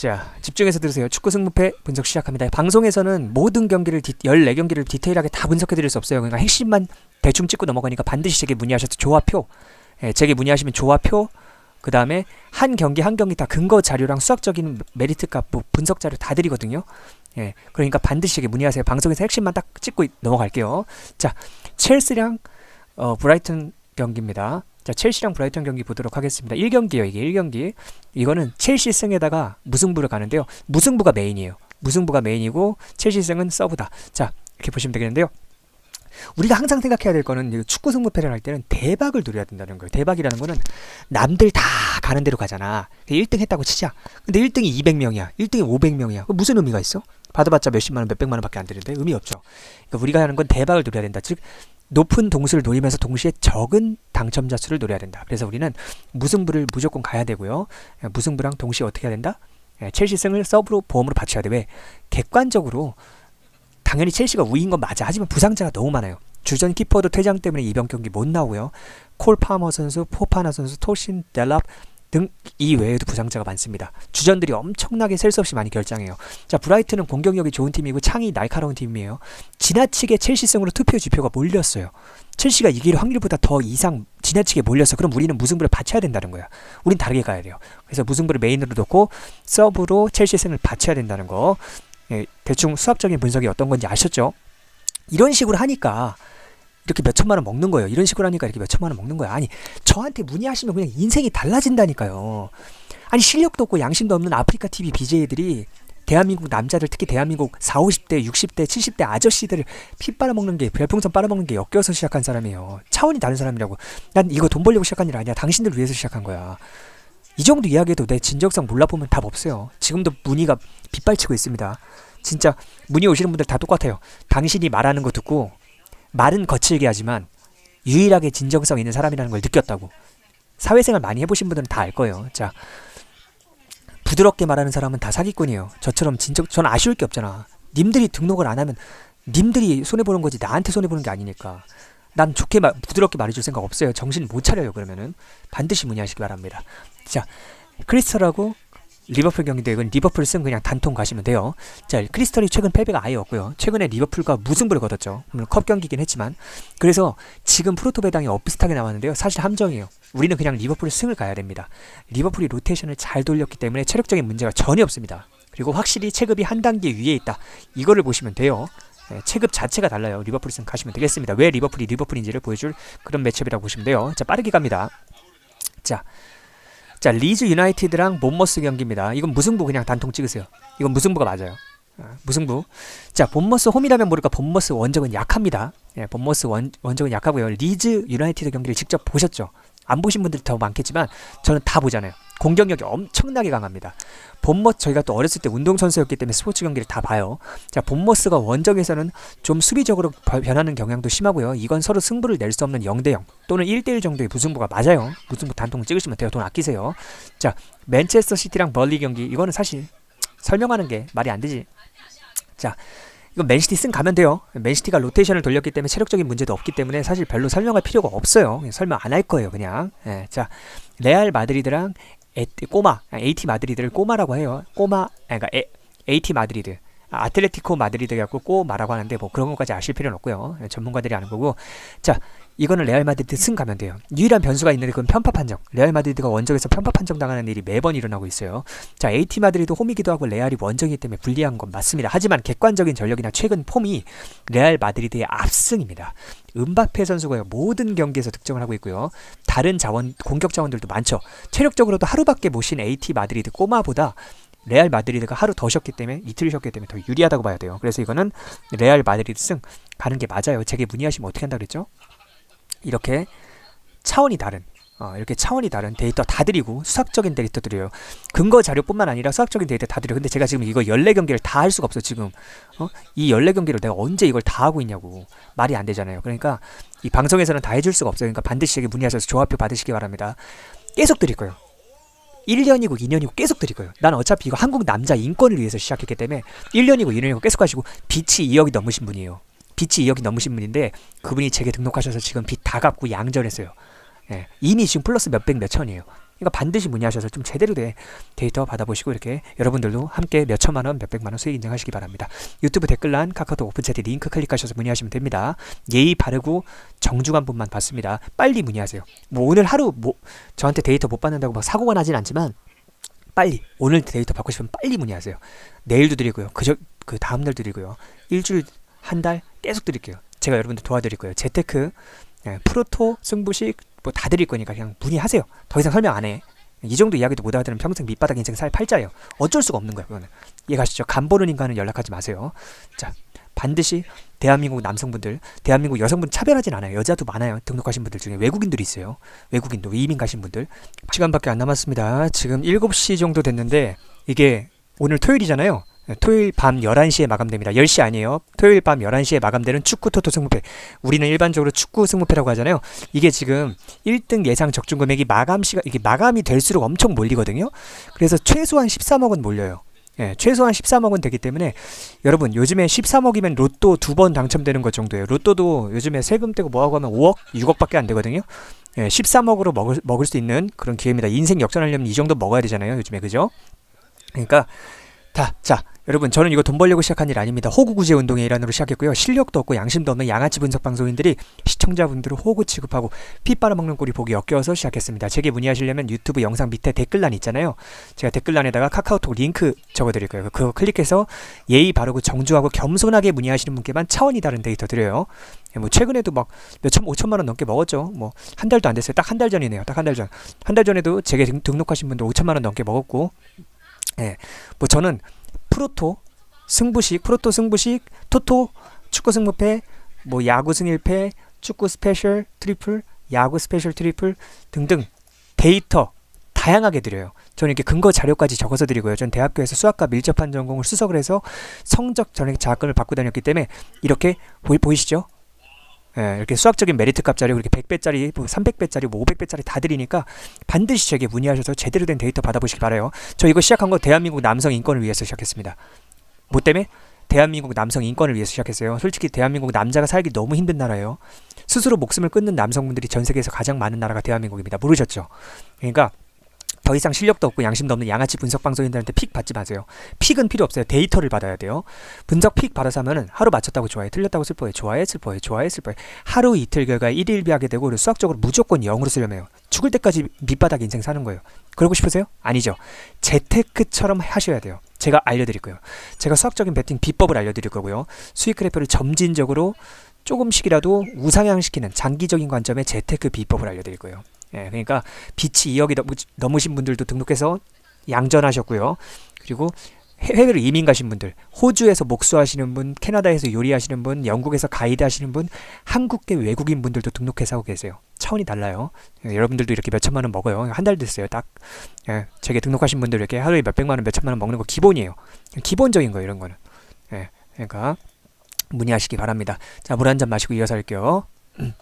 자, 집중해서 들으세요. 축구 승부패 분석 시작합니다. 방송에서는 모든 경기를 디, 14경기를 디테일하게 다 분석해 드릴 수 없어요. 그러니까 핵심만 대충 찍고 넘어가니까 반드시 제게 문의하셔서 조합표 예, 제게 문의하시면 조합표 그 다음에 한 경기 한 경기 다 근거 자료랑 수학적인 메리트 값뭐 분석 자료 다 드리거든요. 예, 그러니까 반드시 제게 문의하세요. 방송에서 핵심만 딱 찍고 이- 넘어갈게요. 자, 첼시랑 어, 브라이튼 경기입니다. 자, 첼시랑 브라이튼 경기 보도록 하겠습니다. 1경기요, 이게 1경기. 이거는 첼시 승에다가 무승부를 가는데요. 무승부가 메인이에요. 무승부가 메인이고 첼시 승은 서브다. 자, 이렇게 보시면 되겠는데요. 우리가 항상 생각해야 될 거는 이 축구 승부패를 할 때는 대박을 노려야 된다는 거예요. 대박이라는 거는 남들 다 가는 대로 가잖아. 1등 했다고 치자. 근데 1등이 200명이야. 1등이 500명이야. 그럼 무슨 의미가 있어? 받아봤자 몇십만 원, 몇백만 원밖에 안 되는데 의미 없죠. 그러니까 우리가 하는 건 대박을 노려야 된다. 즉 높은 동수를 노리면서 동시에 적은 당첨자 수를 노려야 된다. 그래서 우리는 무승부를 무조건 가야 되고요. 예, 무승부랑 동시에 어떻게 해야 된다? 예, 첼시 승을 서브로 보험으로 받쳐야 돼. 왜? 객관적으로 당연히 첼시가 우위인 건 맞아. 하지만 부상자가 너무 많아요. 주전 키퍼도 퇴장 때문에 이번 경기 못 나오고요. 콜 파머 선수, 포파나 선수, 토신, 델랍 등 이외에도 부상자가 많습니다. 주전들이 엄청나게 셀 수 없이 많이 결장해요. 자, 브라이트는 공격력이 좋은 팀이고 창이 날카로운 팀이에요. 지나치게 첼시승으로 투표 지표가 몰렸어요. 첼시가 이길 확률보다 더 이상 지나치게 몰렸어. 그럼 우리는 무승부를 받쳐야 된다는 거야. 우린 다르게 가야 돼요. 그래서 무승부를 메인으로 놓고 서브로 첼시승을 받쳐야 된다는 거. 예, 대충 수학적인 분석이 어떤 건지 아셨죠? 이런 식으로 하니까 이렇게 몇 천만 원 먹는 거예요. 이런 식으로 하니까 이렇게 몇 천만 원 먹는 거야. 아니, 저한테 문의하시면 그냥 인생이 달라진다니까요. 아니, 실력도 없고 양심도 없는 아프리카 TV BJ들이 대한민국 남자들 특히 대한민국 40, 50대, 60대, 70대 아저씨들을 피 빨아먹는 게 별풍선 빨아먹는 게 역겨워서 시작한 사람이에요. 차원이 다른 사람이라고. 난 이거 돈 벌려고 시작한 일 아니야. 당신들 위해서 시작한 거야. 이 정도 이야기해도 내 진정성 몰라보면 답 없어요. 지금도 문의가 빗발치고 있습니다. 진짜 문의 오시는 분들 다 똑같아요. 당신이 말하는 거 듣고 말은 거칠게 하지만 유일하게 진정성 있는 사람이라는 걸 느꼈다고. 사회생활 많이 해보신 분들은 다 알 거예요. 자, 부드럽게 말하는 사람은 다 사기꾼이에요. 저처럼 진정, 전 아쉬울 게 없잖아. 님들이 등록을 안 하면 님들이 손해 보는 거지 나한테 손해 보는 게 아니니까. 난 좋게 말, 부드럽게 말해줄 생각 없어요. 정신 못 차려요. 그러면은 반드시 문의하시기 바랍니다. 자, 크리스털하고 리버풀 경기인데 이건 리버풀 승 그냥 단통 가시면 돼요. 자, 크리스털이 최근 패배가 아예 없고요. 최근에 리버풀과 무승부를 거뒀죠. 물론 컵 경기긴 했지만 그래서 지금 프로토 배당이 엇비슷하게 나왔는데요. 사실 함정이에요. 우리는 그냥 리버풀 승을 가야 됩니다. 리버풀이 로테이션을 잘 돌렸기 때문에 체력적인 문제가 전혀 없습니다. 그리고 확실히 체급이 한 단계 위에 있다. 이거를 보시면 돼요. 네, 체급 자체가 달라요. 리버풀 승 가시면 되겠습니다. 왜 리버풀이 리버풀인지를 보여줄 그런 매치업이라고 보시면 돼요. 자, 빠르게 갑니다. 자, 자 리즈 유나이티드랑 몬머스 경기입니다. 이건 무승부 그냥 단통 찍으세요. 이건 무승부가 맞아요. 아, 무승부. 자 본머스 홈이라면 모를까 본머스 원정은 약합니다. 예, 본머스 원, 원정은 약하고요. 리즈 유나이티드 경기를 직접 보셨죠? 안 보신 분들이 더 많겠지만 저는 다 보잖아요. 공격력이 엄청나게 강합니다. 본머스 저희가 또 어렸을 때 운동선수였기 때문에 스포츠 경기를 다 봐요. 자 본머스가 원정에서는 좀 수비적으로 바- 변하는 경향도 심하고요. 이건 서로 승부를 낼 수 없는 0대0 또는 1대1 정도의 무승부가 맞아요. 무승부 단통 찍으시면 돼요. 돈 아끼세요. 자 맨체스터 시티랑 벌리 경기 이거는 사실 설명하는 게 말이 안 되지. 자 이건 맨시티 승 가면 돼요. 맨시티가 로테이션을 돌렸기 때문에 체력적인 문제도 없기 때문에 사실 별로 설명할 필요가 없어요. 설명 안 할 거예요, 그냥. 예, 자, 레알 마드리드랑 에, 꼬마, 아, AT 마드리드를 꼬마라고 해요. 꼬마, 아, 그러니까 에, AT 마드리드. 아, 아틀레티코 마드리드 갖고 꼬마라고 하는데 뭐 그런 것까지 아실 필요는 없고요. 예, 전문가들이 아는 거고. 자, 이거는 레알 마드리드 승 가면 돼요. 유일한 변수가 있는데 그건 편파 판정. 레알 마드리드가 원정에서 편파 판정 당하는 일이 매번 일어나고 있어요. 자, AT 마드리드 홈이기도 하고 레알이 원정이기 때문에 불리한 건 맞습니다. 하지만 객관적인 전력이나 최근 폼이 레알 마드리드의 압승입니다. 은바페 선수가 모든 경기에서 득점을 하고 있고요. 다른 자원 공격 자원들도 많죠. 체력적으로도 하루밖에 못 쉰 AT 마드리드 꼬마보다 레알 마드리드가 하루 더 쉬었기 때문에 이틀 쉬었기 때문에 더 유리하다고 봐야 돼요. 그래서 이거는 레알 마드리드 승 가는 게 맞아요. 제게 문의하시면 어떻게 한다 그랬죠? 이렇게 차원이 다른 어, 이렇게 차원이 다른 데이터 다 드리고 수학적인 데이터 드려요. 근거 자료뿐만 아니라 수학적인 데이터 다 드려요. 근데 제가 지금 이거 14경기를 다 할 수가 없어 지금. 어? 이 14경기를 내가 언제 이걸 다 하고 있냐고. 말이 안 되잖아요. 그러니까 이 방송에서는 다 해줄 수가 없어요. 그러니까 반드시 제게 문의하셔서 조합표 받으시기 바랍니다. 계속 드릴 거예요. 1년이고 2년이고 계속 드릴 거예요. 난 어차피 이거 한국 남자 인권을 위해서 시작했기 때문에 1년이고 2년이고 계속 하시고 빚이 2억이 넘으신 분이에요. 빚이 2억이 넘으신 분인데 그분이 제게 등록하셔서 지금 빚 다 갚고 양전했어요. 예, 이미 지금 플러스 몇백 몇천이에요. 그러니까 반드시 문의하셔서 좀 제대로 된 데이터 받아보시고 이렇게 여러분들도 함께 몇 천만 원, 몇 백만 원 수익 인정하시기 바랍니다. 유튜브 댓글란 카카오톡 오픈채팅 링크 클릭하셔서 문의하시면 됩니다. 예의 바르고 정중한 분만 받습니다. 빨리 문의하세요. 뭐 오늘 하루 뭐 저한테 데이터 못 받는다고 막 사고가 나진 않지만 빨리 오늘 데이터 받고 싶으면 빨리 문의하세요. 내일도 드리고요. 그저 그 다음 날 드리고요. 일주일 한 달 계속 드릴게요. 제가 여러분들 도와드릴 거예요. 재테크, 예, 프로토, 승부식 뭐 다 드릴 거니까 그냥 문의하세요. 더 이상 설명 안 해. 이 정도 이야기도 못 알아들으면 평생 밑바닥 인생 살 팔자예요. 어쩔 수가 없는 거예요. 그거는 이해가시죠? 간 보는 인간은 연락하지 마세요. 자, 반드시 대한민국 남성분들, 대한민국 여성분 차별하진 않아요. 여자도 많아요. 등록하신 분들 중에 외국인들이 있어요. 외국인도 이민 가신 분들. 시간밖에 안 남았습니다. 지금 7시 정도 됐는데 이게 오늘 토요일이잖아요. 네, 토요일 밤 11시에 마감됩니다. 10시 아니에요. 토요일 밤 11시에 마감되는 축구 토토 승무패. 우리는 일반적으로 축구 승무패라고 하잖아요. 이게 지금 1등 예상 적중 금액이 마감 시간 이게 마감이 될수록 엄청 몰리거든요. 그래서 최소한 13억은 몰려요. 예, 최소한 13억은 되기 때문에 여러분 요즘에 13억이면 로또 두 번 당첨되는 것 정도예요. 로또도 요즘에 세금 떼고 뭐하고 하면 5억, 6억밖에 안 되거든요. 예, 13억으로 먹을, 먹을 수 있는 그런 기회입니다. 인생 역전하려면 이 정도 먹어야 되잖아요. 요즘에 그죠? 그러니까 다, 자, 여러분 저는 이거 돈 벌려고 시작한 일 아닙니다. 호구 구제 운동의 일환으로 시작했고요. 실력도 없고 양심도 없는 양아치 분석 방송인들이 시청자분들을 호구 취급하고 피 빨아먹는 꼴이 보기 역겨워서 시작했습니다. 제게 문의하시려면 유튜브 영상 밑에 댓글란 있잖아요. 제가 댓글란에다가 카카오톡 링크 적어드릴 거예요. 그거 클릭해서 예의 바르고 정중하고 겸손하게 문의하시는 분께만 차원이 다른 데이터 드려요. 예, 뭐 최근에도 막 몇천 오천만 원 넘게 먹었죠. 뭐 한 달도 안 됐어요. 딱 한 달 전이네요. 딱 한 달 전. 한 달 전에도 제게 등- 등록하신 분들 오천만 원 넘게 먹었고 예. 뭐 저는 프로토 승부식, 프로토 승부식, 토토 축구 승부패, 뭐 야구 승일패, 축구 스페셜 트리플, 야구 스페셜 트리플 등등 데이터 다양하게 드려요. 저는 이렇게 근거 자료까지 적어서 드리고요. 전 대학교에서 수학과 밀접한 전공을 수석을 해서 성적 전액 장학금을 받고 다녔기 때문에 이렇게 보이, 보이시죠? 예, 이렇게 수학적인 메리트 값 자료, 그렇게 100배짜리, 뭐 300배짜리, 뭐 500배짜리 다 드리니까 반드시 제게 문의하셔서 제대로 된 데이터 받아보시기 바라요. 저 이거 시작한 거 대한민국 남성 인권을 위해서 시작했습니다. 뭐 때문에? 대한민국 남성 인권을 위해서 시작했어요. 솔직히 대한민국 남자가 살기 너무 힘든 나라예요. 스스로 목숨을 끊는 남성분들이 전 세계에서 가장 많은 나라가 대한민국입니다. 모르셨죠? 그러니까 더 이상 실력도 없고 양심도 없는 양아치 분석 방송인들한테 픽 받지 마세요. 픽은 필요 없어요. 데이터를 받아야 돼요. 분석 픽 받아서 하면은 하루 맞췄다고 좋아해, 틀렸다고 슬퍼해, 좋아해, 슬퍼해, 좋아해, 슬퍼해. 하루 이틀 결과에 일일비하게 되고 그리고 수학적으로 무조건 0으로 쓰려면 해요. 죽을 때까지 밑바닥 인생 사는 거예요. 그러고 싶으세요? 아니죠. 재테크처럼 하셔야 돼요. 제가 알려드릴 거예요. 제가 수학적인 베팅 비법을 알려드릴 거고요. 수익 그래프를 점진적으로 조금씩이라도 우상향시키는 장기적인 관점의 재테크 비법을 알려드릴 거예요. 예, 그러니까 빛이 2억이 넘, 넘으신 분들도 등록해서 양전하셨고요. 그리고 해- 해외로 이민 가신 분들, 호주에서 목수하시는 분, 캐나다에서 요리하시는 분, 영국에서 가이드 하시는 분, 한국계 외국인 분들도 등록해서 하고 계세요. 차원이 달라요. 예, 여러분들도 이렇게 몇 천만 원 먹어요. 한 달 됐어요. 딱 예, 제게 등록하신 분들 이렇게 하루에 몇 백만 원, 몇 천만 원 먹는 거 기본이에요. 기본적인 거예요, 이런 거는. 예, 그러니까 문의하시기 바랍니다. 자, 물 한 잔 마시고 이어서 할게요. 음.